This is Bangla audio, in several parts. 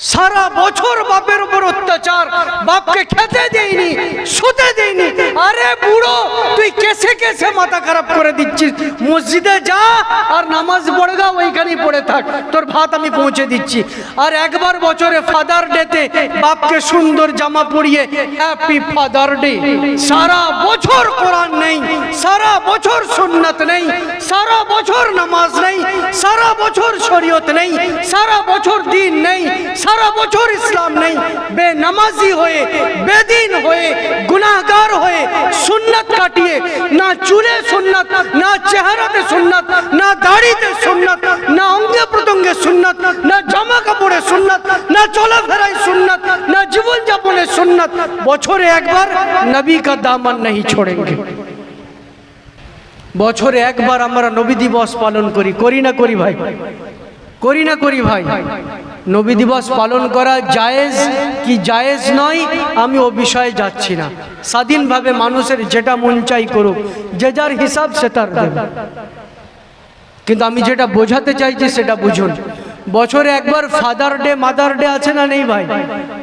সারা বছর বাপের উপর অত্যাচার। বাপকে খেতে দেয়নি শুতে দেয়নি আরে বুড়ো, তুই কেসে কেসে মাথা খারাপ করে দিচ্ছিস। মসজিদে যা আর নামাজ পড়ে ওইখানেই পড়ে থাক। তোর ভাত আমি পৌঁছে দিচ্ছি। আর একবার বছরে ফাদার ডেতে বাপকে সুন্দর জামা পরিয়ে হ্যাপি ফাদার ডে সারা বছর কোরআন নেই, সারা বছর সুন্নাত নেই, সারা বছর নামাজ নেই, সারা বছর শরীয়ত নেই, সারা বছর দিন নেই, সারা বছর ইসলাম নেই। বেনামাজি হয়ে, বেদিন হয়ে, গুনাহগার হয়ে সুন্নাত কাটিয়ে, না চুলে সুন্নাত, না চেহারাতে সুন্নাত দাড়িতে সুন্নত, না অঙ্গে প্রত্যঙ্গে সুন্নত, না জামা কাপড়ে সুন্নত, না চলাফেরায় সুন্নত, না জীবনযাপনে সুন্নত। বছরে একবার নবী কা দামন নাহি ছোড়েঙ্গে। বছরে একবার আমরা নবী দিবস পালন করি। করি না করি ভাই? করি না করি ভাই? নবী দিবস পালন করা জায়েজ কি জায়েজ নয়? আমি ও বিষয়ে যাচ্ছি না। স্বাধীনভাবে মানুষের যেটা মন চাই করুক, যে যার হিসাব সে তার কিন্তু আমি যেটা বোঝাতে চাইছি সেটা বুঝুন। বছরে একবার ফাদার ডে মাদার ডে আছে না নেই ভাই?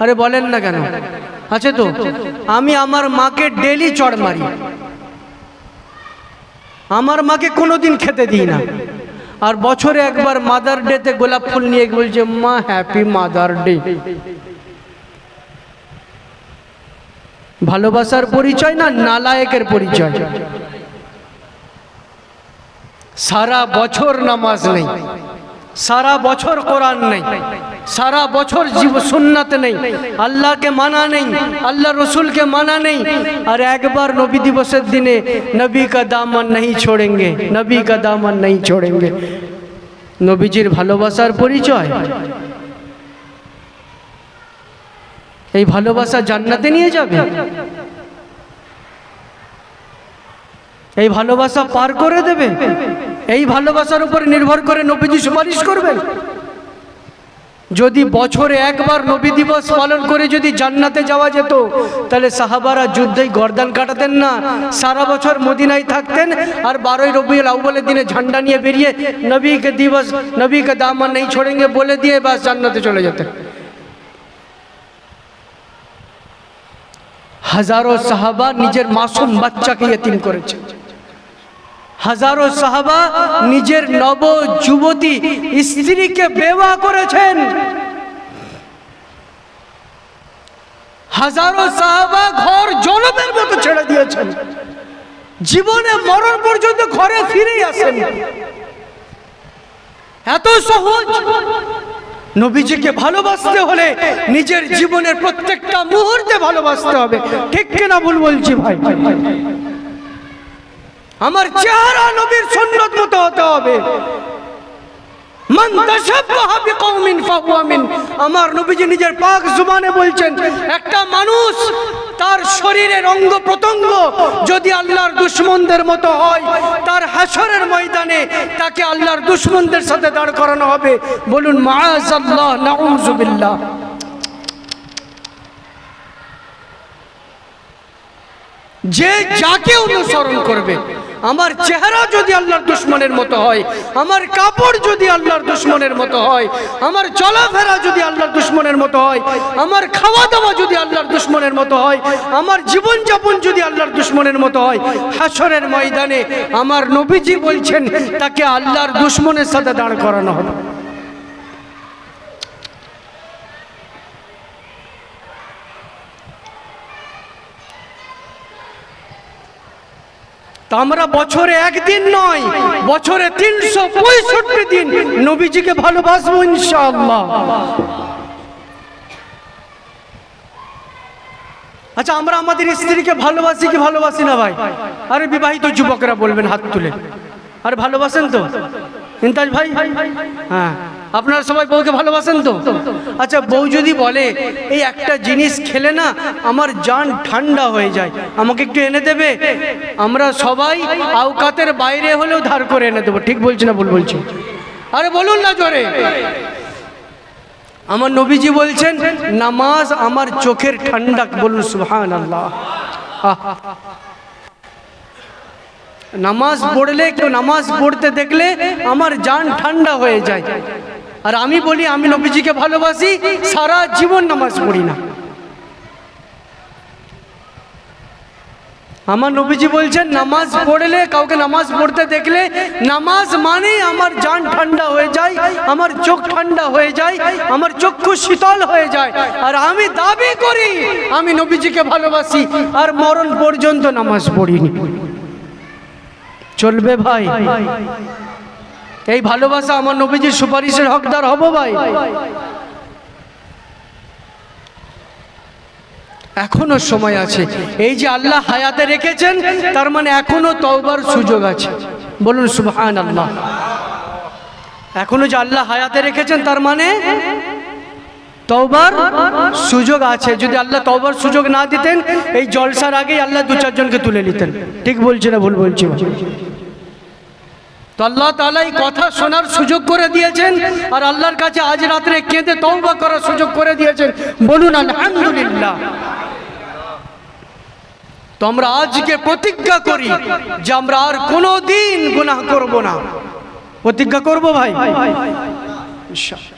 আরে বলেন না কেন? আছে তো? আমি আমার মাকে ডেলি চড় মারি। আমার মাকে কোনোদিন খেতে দিই না। আর বছরে একবার মাদার ডেতে গোলাপ ফুল নিয়ে বলছে, মা হ্যাপি মাদার ডে ভালোবাসার পরিচয় না নালায়কের পরিচয়? সারা বছর নামাজ নেই। সারা বছর কোরআন নেই। সারা বছর জীব সুন্নাত নেই। আল্লাহকে মানা নেই। আল্লাহ রসুলকে মানা নেই। আর একবার নবী দিবসের দিনে নবী কা দামন নেই ছোড়েঙ্গে। নবী কা দামন নেই ছোড়েঙ্গে। নবীজির ভালোবাসার পরিচয়। এই ভালোবাসা জান্নাতে নিয়ে যাবে। এই ভালোবাসা পার করে দেবে। এই ভালোবাসার উপর নির্ভর করে নবীজি সুপারিশ করবেন। যদি বছরে একবার নবী দিবস পালন করে যদি জান্নাতে যাওয়া যেত, তাহলে সাহাবারা যুদ্ধেই গর্দান কাটাতেন না। সারা বছর মদিনায় থাকতেন আর বারোই রবিউল আউ্বালের দিনে ঝান্ডা নিয়ে বেরিয়ে নবীকে দিবস, নবীকে দামান নেই ছোড়েঙ্গে বলে দিয়ে বাস জান্নাতে চলে যেতেন। হাজারো সাহাবা নিজের মাসুম বাচ্চাকে ইয়েতিম করেছে। হাজারো সাহাবা নিজের নব যুবতী স্ত্রীকে বেওয়া করেছেন। হাজারো সাহাবা ঘর জনমের মতো ছেড়ে দিয়েছেন। জীবনে মরণ পর্যন্ত ঘরে ফিরেই আসেন এত সহজ। নবীজিকে ভালোবাসতে হলে নিজের জীবনের প্রত্যেকটা মুহূর্তে ভালোবাসতে হবে। ঠিক কিনা ভুল বলছি ভাই? আমার চেহারা নবীর সুন্নত মতো হতে হবে। আমার নবীজি নিজের পাক জুবানে বলছেন, একটা মানুষ তার শরীরের অঙ্গ প্রত্যঙ্গ যদি আল্লাহর দুশ্মনদের মতো হয়, তার হাসরের ময়দানে তাকে আল্লাহর দুশ্মনদের সাথে দাঁড় করানো হবে। বলুন, মাআযাল্লাহ নাউযুবিল্লাহ যে যাকে অনুসরণ করবে আমার চেহারা যদি আল্লাহর দুশ্মনের মতো হয়, আমার কাপড় যদি আল্লাহর দুশ্মনের মতো হয়, আমার চলাফেরা যদি আল্লাহর দুশ্মনের মতো হয়, আমার খাওয়া দাওয়া যদি আল্লাহর দুশ্মনের মতো হয়, আমার জীবনযাপন যদি আল্লাহর দুশ্মনের মতো হয়, হাসরের ময়দানে আমার নবীজি বলছেন, তাকে আল্লাহর দুশ্মনের সাথে দাঁড় করানো হবে তা আমরা বছরে একদিন নয়, বছরে তিনশো পঁয়ষট্টি দিন নবীজিকে ভালোবাসবো ইনশাআল্লাহ। আচ্ছা আমরা আমাদের স্ত্রীকে ভালোবাসি কি ভালোবাসি না ভাই? আরে বিবাহিত যুবকরা বলবেন হাত তুলে। আরে ভালোবাসেন তো? ইন্তাজ ভাই? হ্যাঁ। আপনারা সবাই বউকে ভালোবাসেন তো? আচ্ছা বউ যদি বলে, এই একটা জিনিস খেলে না আমার জান ঠান্ডা হয়ে যায়, আমাকে একটু এনে দেবে? আমরা সবাই আওকাতের বাইরে হলেও ধার করে এনে দেবো। ঠিক বলছি না ভুল বলছি? আরে বলুন না জোরে। আমার নবীজি বলছেন, নামাজ আমার চোখের ঠান্ডা বলুন সুহান আল্লাহ নামাজ পড়লে, কেউ নামাজ পড়তে দেখলে আমার জান ঠান্ডা হয়ে যায়। আর আমি বলি, আমি নবীজিকে ভালোবাসি, সারা জীবন নামাজ পড়ি না। আমার নবীজি বলছেন, নামাজ পড়লে, কাউকে নামাজ পড়তে দেখলে, নামাজ মানেই আমার জান ঠান্ডা হয়ে যায়, আমার চোখ ঠান্ডা হয়ে যায়, আমার চক্ষু শীতল হয়ে যায়। আর আমি দাবি করি, আমি নবীজিকে ভালোবাসি, আর মরণ পর্যন্ত নামাজ পড়িনি। চলবে ভাই? এই ভালোবাসা আমার নবীজির সুপারিশের হকদার হব ভাই। এখনও সময় আছে। এই যে আল্লাহ হায়াতে রেখেছেন, তার মানে এখনও তওবার সুযোগ আছে। বলুন সুবহান আল্লাহ এখনও যে আল্লাহ হায়াতে রেখেছেন, তার মানে তওবার সুযোগ আছে। যদি আল্লাহ তওবার সুযোগ না দিতেন, এই জলসার আগেই আল্লাহ দু চারজনকে তুলে নিতেন। ঠিক বলছি না ভুল বলছি? তো আল্লাহ তালা এই কথা শোনার সুযোগ করে দিয়েছেন। আর আল্লাহর কাছে আজ রাত্রে কেঁদে তৌবা করার সুযোগ করে দিয়েছেন। বলুন, আলহামদুলিল্লাহ। তো আমরা আজকে প্রতিজ্ঞা করি যে আমরা আর কোনো দিন গুনাহ করব না। প্রতিজ্ঞা করব ভাই? ইনশাআল্লাহ।